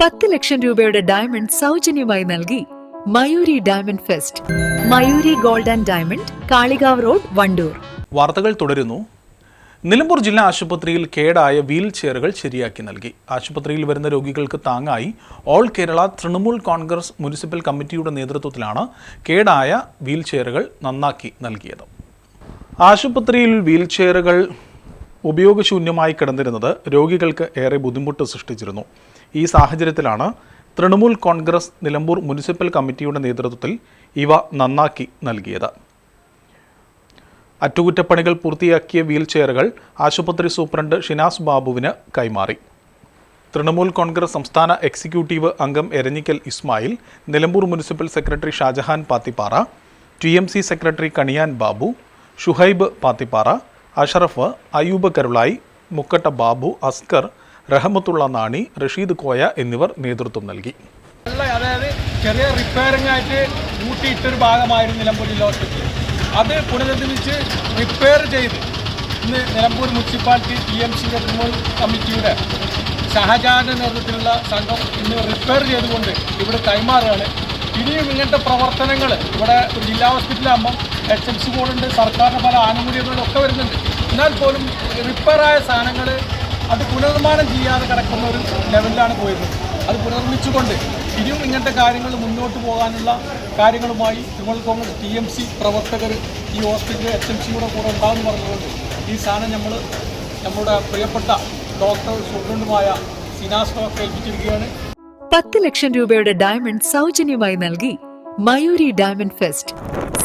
പത്ത് ലക്ഷം രൂപയുടെ ഡയമണ്ട് സൗജന്യമായി നൽകി Mayuri diamond fest Mayuri gold and diamond Kalikavu road Wandoor. വാർത്തകൾ തുടരുന്നു. നിലമ്പൂർ ജില്ലാ ആശുപത്രിയിൽ കേടായ വീൽ ചെയറുകൾ ശരിയാക്കി നൽകി. ആശുപത്രിയിൽ വരുന്ന രോഗികൾക്ക് താങ്ങായി ഓൾ കേരള തൃണമൂൽ കോൺഗ്രസ് മുനിസിപ്പൽ കമ്മിറ്റിയുടെ നേതൃത്വത്തിലാണ് കേടായ വീൽ ചെയറുകൾ നന്നാക്കി നൽകിയത്. ആശുപത്രിയിൽ വീൽ ചെയറുകൾ ഉപയോഗശൂന്യമായി കിടന്നിരുന്നത് രോഗികൾക്ക് ഏറെ ബുദ്ധിമുട്ട് സൃഷ്ടിച്ചിരുന്നു. ഈ സാഹചര്യത്തിലാണ് തൃണമൂൽ കോൺഗ്രസ് നിലമ്പൂർ മുനിസിപ്പൽ കമ്മിറ്റിയുടെ നേതൃത്വത്തിൽ ഇവ നന്നാക്കി നൽകിയത്. അറ്റകുറ്റപ്പണികൾ പൂർത്തിയാക്കിയ വീൽചെയറുകൾ ആശുപത്രി സൂപ്രണ്ട് ഷിനാസ് ബാബുവിന് കൈമാറി. തൃണമൂൽ കോൺഗ്രസ് സംസ്ഥാന എക്സിക്യൂട്ടീവ് അംഗം Eranhikkal Ismail Nilambur municipal secretary Shajahan Pathippara T M C secretary Kaniyan Babu Shuhaib Pathippara Ashraf Ayub Karulai Mukkatta Babu Askar Rahmathulla Nani Rasheed Koya എന്നിവർ നേതൃത്വം നൽകി. അതായത് ചെറിയ റിപ്പയറിംഗ് ആയിട്ട് കൂട്ടിയിട്ടൊരു ഭാഗമായിരുന്നു നിലമ്പൂരിൽ ഹോസ്പിറ്റൽ അത് പുനരുദ്ധരിച്ച് റിപ്പയർ ചെയ്ത് ഇന്ന് Nilambur municipality T M C Trinamool കമ്മിറ്റിയുടെ ഷഹജാന്റെ നേതൃത്വത്തിലുള്ള സംഘം ഇന്ന് റിപ്പയർ ചെയ്തുകൊണ്ട് ഇവിടെ കൈമാറുകയാണ്. ഇനിയും ഇങ്ങനത്തെ പ്രവർത്തനങ്ങൾ ഇവിടെ ജില്ലാ ഹോസ്പിറ്റലാകുമ്പം എച്ച് എം സി ബോർഡുണ്ട് സർക്കാരിന്റെ പല ആനുകൂല്യങ്ങളൊക്കെ വരുന്നുണ്ട്. എന്നാൽ പോലും റിപ്പയറായ സാധനങ്ങൾ അത് പുനർനിർമ്മാണം ചെയ്യാതെ കിടക്കുന്ന ഒരു ലെവലിലാണ് പോയത്. അത് പുനർനിർമ്മിച്ചുകൊണ്ട് ഇനിയും ഇങ്ങനത്തെ കാര്യങ്ങൾ മുന്നോട്ട് പോകാനുള്ള കാര്യങ്ങളുമായി Trinamool Congress T M C പ്രവർത്തകർ ഈ ഹോസ്പിറ്റലിൽ എച്ച് എം സിയുടെ കൂടെ ഉണ്ടാകുമെന്ന് പറഞ്ഞുകൊണ്ട് ഈ സാധനം നമ്മൾ നമ്മുടെ പ്രിയപ്പെട്ട ഡോക്ടർ സൂപ്രണ്ടുമായ സിനാസ് ഏൽപ്പിച്ചിരിക്കുകയാണ്. പത്ത് ലക്ഷം രൂപയുടെ ഡയമണ്ട് സൗജന്യമായി നൽകി മയൂരി ഡയമണ്ട് ഫെസ്റ്റ്.